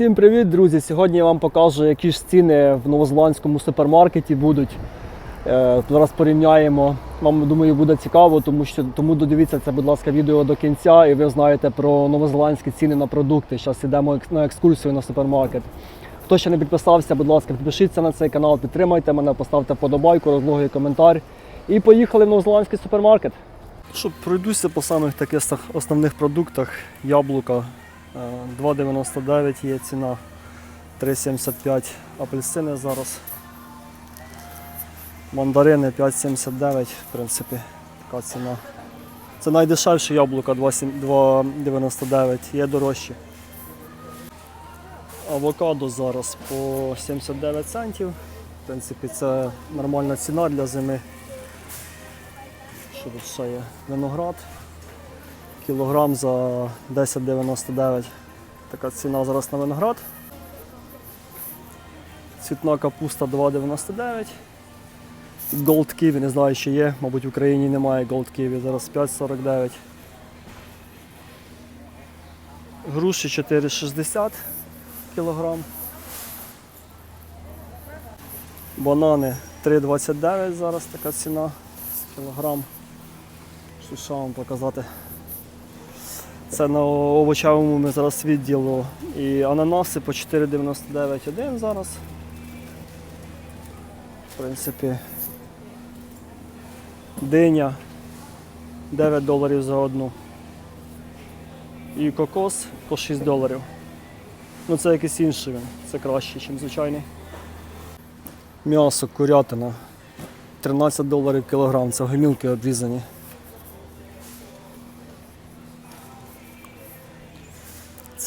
Всім привіт, друзі! Сьогодні я вам покажу, які ж ціни в новозеландському супермаркеті будуть. Е, Зараз порівняємо. Вам думаю, буде цікаво, тому що тому додивіться це, будь ласка, відео до кінця, і ви знаєте про новозеландські ціни на продукти. Зараз йдемо на екскурсію на супермаркет. Хто ще не підписався, будь ласка, підпишіться на цей канал, підтримайте мене, поставте вподобайку, розлогий коментар. І поїхали в новозеландський супермаркет. Щоб пройдуся по самих таких основних продуктах, яблука 2,99 є ціна, 3,75 апельсини зараз. Мандарини 5,79, в принципі, така ціна. Це найдешевше яблука 2,99, є дорожчі. Авокадо зараз по 79 центів. В принципі, це нормальна ціна для зими. Що тут ще є? Виноград. Кілограм за 10,99. Така ціна зараз на виноград. Цвітна капуста 2,99. Gold Kiwi, не знаю, чи є, мабуть, в Україні немає Gold Kiwi, зараз 5,49. Груші 4,60 кілограм. Банани 3,29 зараз така ціна кілограм. Що вам показати? Це на овочевому ми зараз відділу. І ананаси по 4,99 один зараз. В принципі, диня 9 доларів за одну. І кокос по 6 доларів. Ну це якийсь інший він, це краще, ніж звичайний. М'ясо, курятина. 13 доларів кілограм, це гомілки обрізані.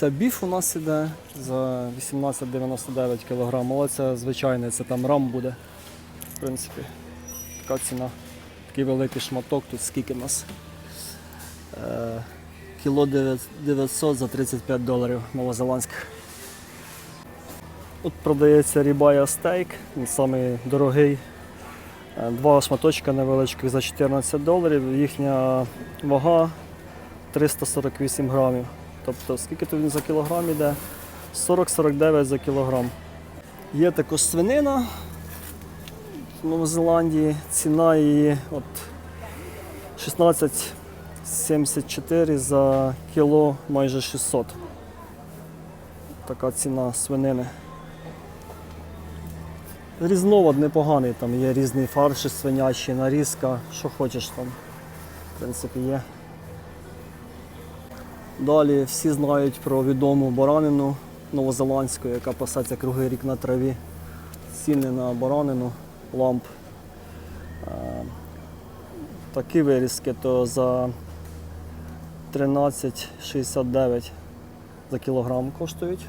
Це біф у нас іде за 18,99 кг, але це звичайний, це там рам буде. В принципі, така ціна. Такий великий шматок, тут скільки нас. Е, кіло 900 за 35 доларів новозеландських. Тут продається рібая стейк, він самий дорогий. Е, Два шматочка невеличких за 14 доларів. Їхня вага 348 грамів. Тобто, скільки тут він за кілограм йде? 40-49 за кілограм. Є також свинина в Новій Зеландії. Ціна її от 16,74 за кіло майже 600. Така ціна свинини. Різновид непоганий, там є різні фарші свинячі, нарізка, що хочеш там. В принципі, є. Далі всі знають про відому баранину новозеландську, яка пасеться круглий рік на траві. Ціни на баранину, ламп. Е, Такі вирізки то за 13,69 за кілограм коштують.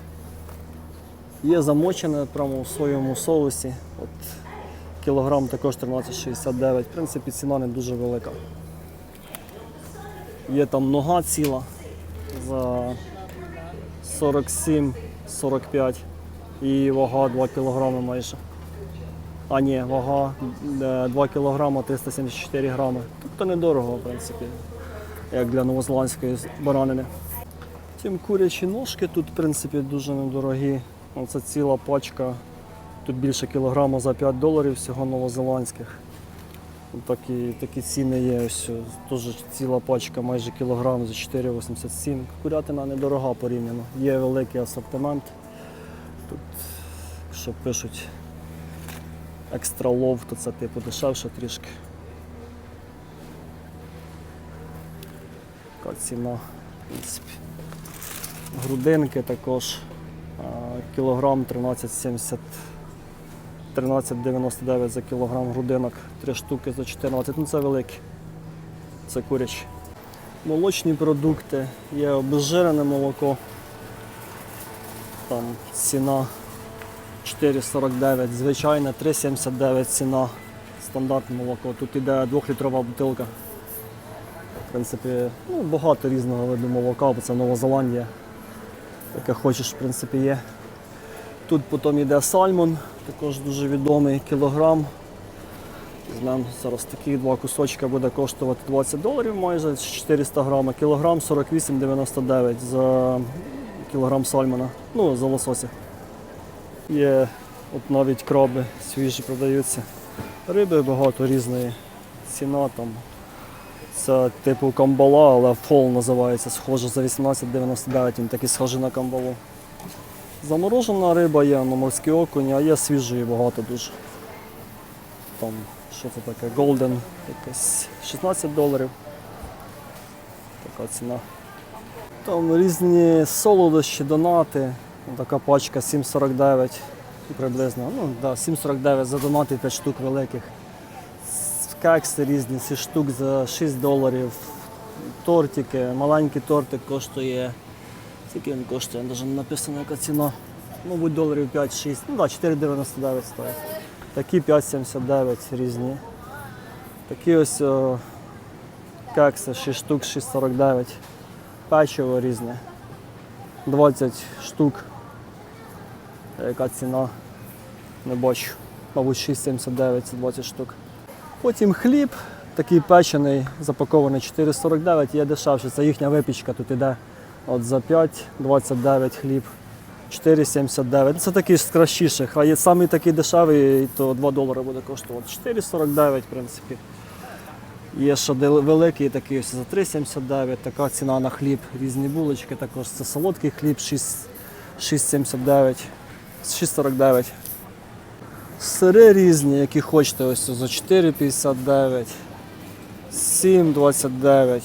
Є замочене прямо у соєвому соусі. От кілограм також 13,69. В принципі, ціна не дуже велика. Є там нога ціла за 47-45 і вага 2 кг майже. А ні, вага е, 2 кг 374 грами. Тобто недорого, в принципі, як для новозеландської баранини. Втім, курячі ножки тут, в принципі, дуже недорогі. Це ціла пачка. Тут більше кілограма за 5 доларів всього новозеландських. Такі, такі ціни є. Ось теж ціла пачка майже кілограм за 4,87. Курятина недорога порівняно. Є великий асортимент. Тут, що пишуть екстра лов, то це типу дешевше трішки. Така ціна, в принципі. Грудинки також. Кілограм 13,70. 13,99 за кілограм грудинок, 3 штуки за 14, ну це великі. Це курячі. Молочні продукти, є обезжирене молоко. Там ціна 4,49, звичайне 3,79 ціна. Стандартне молоко. Тут іде 2-літрова бутилка. В принципі, ну, багато різного виду молока, бо це Нова Зеландія. Яке хочеш, в принципі, є. Тут потім йде сальмон, також дуже відомий кілограм. Візьмемо зараз такі два кусочки буде коштувати 20 доларів майже 400 грам, а кілограм 48,99 за кг сальмона. Ну, за лосося. Є от навіть краби свіжі продаються. Риби багато різної. Ціна там. Це типу камбала, але фол називається, схоже за 18,99, він такий схожий на камбалу. Заморожена риба є, ну, морські окуні, а є свіжої багато дуже. Там, що це таке? Golden, якось 16 доларів. Така ціна. Там різні солодощі, донати. Така пачка 7,49 приблизно. Ну, да, 7,49 за донати 5 штук великих. Кекси різні, 7 штук за 6 доларів. Тортики, маленький тортик коштує. Скільки він коштує? Навіть не написано яка ціна. Мабуть, доларів 5-6. Ну да, 4,99 стоїть. Такі 5,79 різні. Такі ось о, кекси 6 штук 6,49. Печиво різне. 20 штук. Е, Яка ціна? Не бачу. Мабуть, 6,79 це 20 штук. Потім хліб, такий печений, запакований 4,49, є дешевше. Це їхня випічка тут іде. От за 5,29 хліб. 4,79. Це такий з кращіших. А є самий такий дешевий, то 2 долари буде коштувати. 4,49, в принципі. Є ще великий такий ось за 3,79, така ціна на хліб, різні булочки, також це солодкий хліб 6 6,79, 6,49. Сири різні, які хочете, ось за 4,59, 7,29.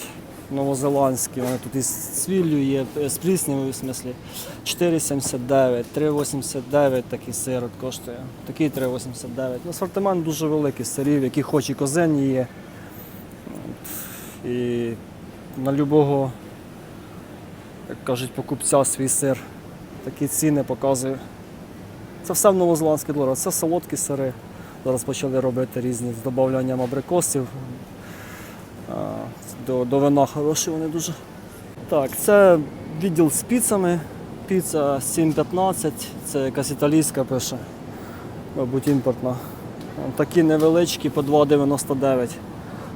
Новозеландські, вони тут із цвіллю є, е, з пліснявою в смислі. 4,79, 3,89 такий сир коштує. Такий 3,89. Ну, Асортимент дуже великий сирів, які хоч і козенні є. І на любого, як кажуть, покупця свій сир. Такі ціни показую. Це все в новозеландських доларах. Це солодкі сири. Зараз почали робити різні з додаванням абрикосів. До, до вина хороші вони дуже. Так, це відділ з піцами. Піца 7,15, це якась італійська пише, мабуть, імпортна. Такі невеличкі по 2,99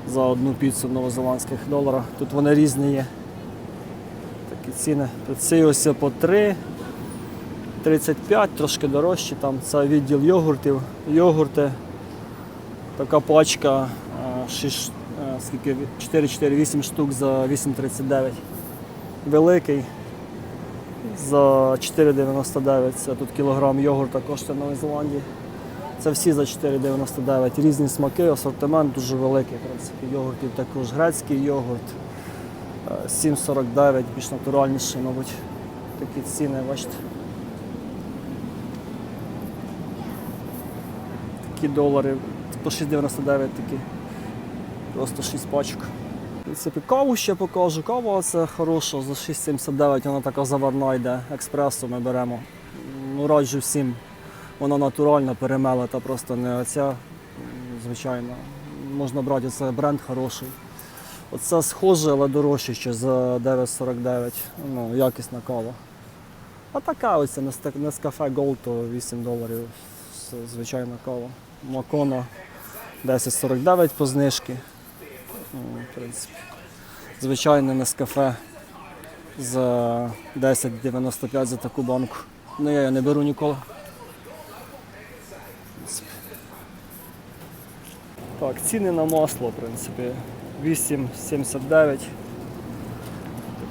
за одну піцу новозеландських доларах. Тут вони різні є. Такі ціни. Ці ось по 3, 35, трошки дорожчі. Там це відділ йогуртів. Йогурти. Така пачка 6, скільки, 4, 4, 8 штук за 8,39. Великий за 4,99. Це тут кілограм йогурта коштує в Новій Зеландії. Це всі за 4,99. Різні смаки, асортимент дуже великий. В принципі, йогуртів також грецький йогурт. е, 7,49, більш натуральніший, мабуть. Такі ціни, бачите. Такі долари по 6,99 такі. Просто 6 пачок. Принципі, каву ще покажу. Кава це хороша, за 6,79 вона така заварна йде. Експресо ми беремо. Ну, раджу всім. Вона натуральна, перемелета, просто не оця, звичайно. Можна брати, це бренд хороший. Оце схоже, але дорожче ще за 9,49. Ну, якісна кава. А така ось Нескафе Gold, то 8 доларів. з- Звичайна кава. Макона 10,49 по знижки. Ну, в принципі. Звичайне Нескафе за 10,95 за таку банку. Ну я її не беру ніколи. Так, ціни на масло, в принципі, 8,79.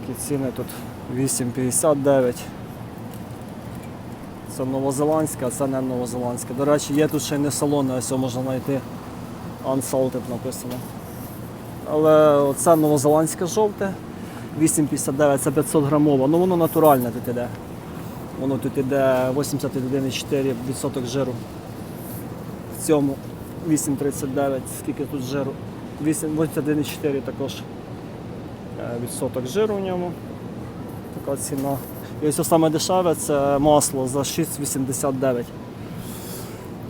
Такі ціни тут 8,59. Це новозеландське, а це не новозеландське. До речі, є тут ще й не солоне, ось його можна знайти. Unsalted написано. Але оце новозеландське жовте, 8,59, це 500 грамова. Ну воно натуральне тут іде. Воно тут іде 81,4% жиру. В цьому 8,39, скільки тут жиру. 81,4 також е, відсоток жиру в ньому. Така ціна. І ось саме дешеве це масло за 6,89.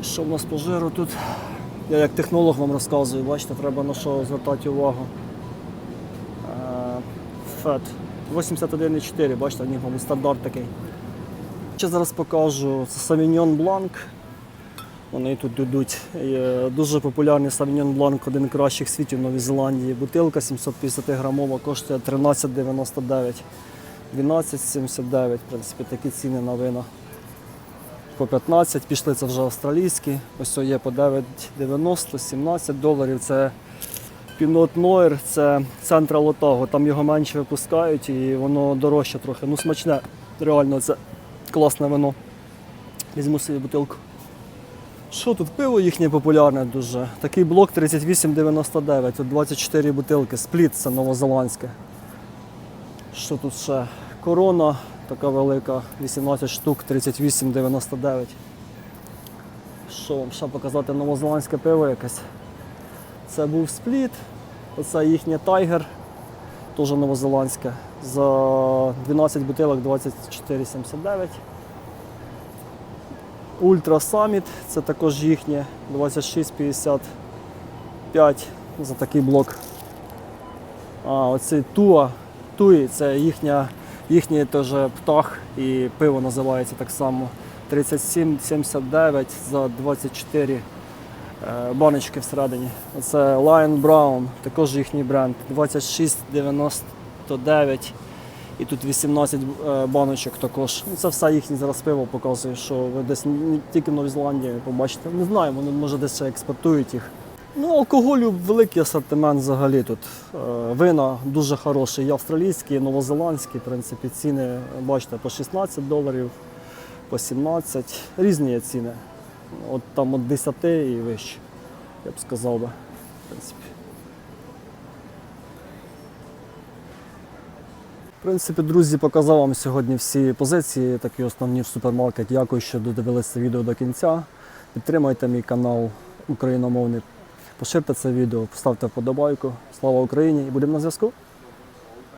І що в нас по жиру тут? Я як технолог вам розказую, бачите, треба на що звертати увагу. Е, Фет 81,4, бачите, в мабуть, стандарт такий. Ще зараз покажу це Sauvignon Blanc. Вони тут йдуть. Дуже популярний Sauvignon Blanc, один з кращих світів в Новій Зеландії. Бутилка 750 грамова коштує 13,99. 12,79, в принципі, такі ціни на вина. По 15 пішли це вже австралійські. Ось є по 9,90, 17 доларів. Це Пінот Нойр, це Централ Отаго. Там його менше випускають і воно дорожче трохи. Ну смачне, реально, це класне вино. Візьму собі бутилку. Що тут? Пиво їхнє популярне дуже. Такий блок 38,99, тут 24 бутилки. Спліт це новозеландське. Що тут ще? Корона така велика, 18 штук, 38,99. Що вам ще показати новозеландське пиво якесь? Це був спліт, оце їхнє тайгер, теж новозеландське. За 12 бутилок 24,79. Ультра Саміт, це також їхнє 26,55 за такий блок. А, оцей Туа, Туї, це їхня, їхній теж птах і пиво називається так само. 37,79 за 24 е, баночки всередині. Це Lion Brown, також їхній бренд. 26,99 і тут 18 е, баночок також. Ну, це все їхнє зараз пиво показує, що ви десь тільки в Новій Зеландії побачите. Не знаю, вони може десь експортують їх. Ну, алкоголю великий асортимент взагалі тут. Е, Вина дуже хороші, і австралійські, і новозеландські, в принципі, ціни, бачите, по 16 доларів, по 17. Різні є ціни. От там від 10 і вище, я б сказав би. В принципі. В принципі, друзі, показав вам сьогодні всі позиції, такі основні в супермаркеті. Дякую, що додивилися відео до кінця. Підтримайте мій канал україномовний. Поширте це відео, поставте вподобайку. Слава Україні і будемо на зв'язку.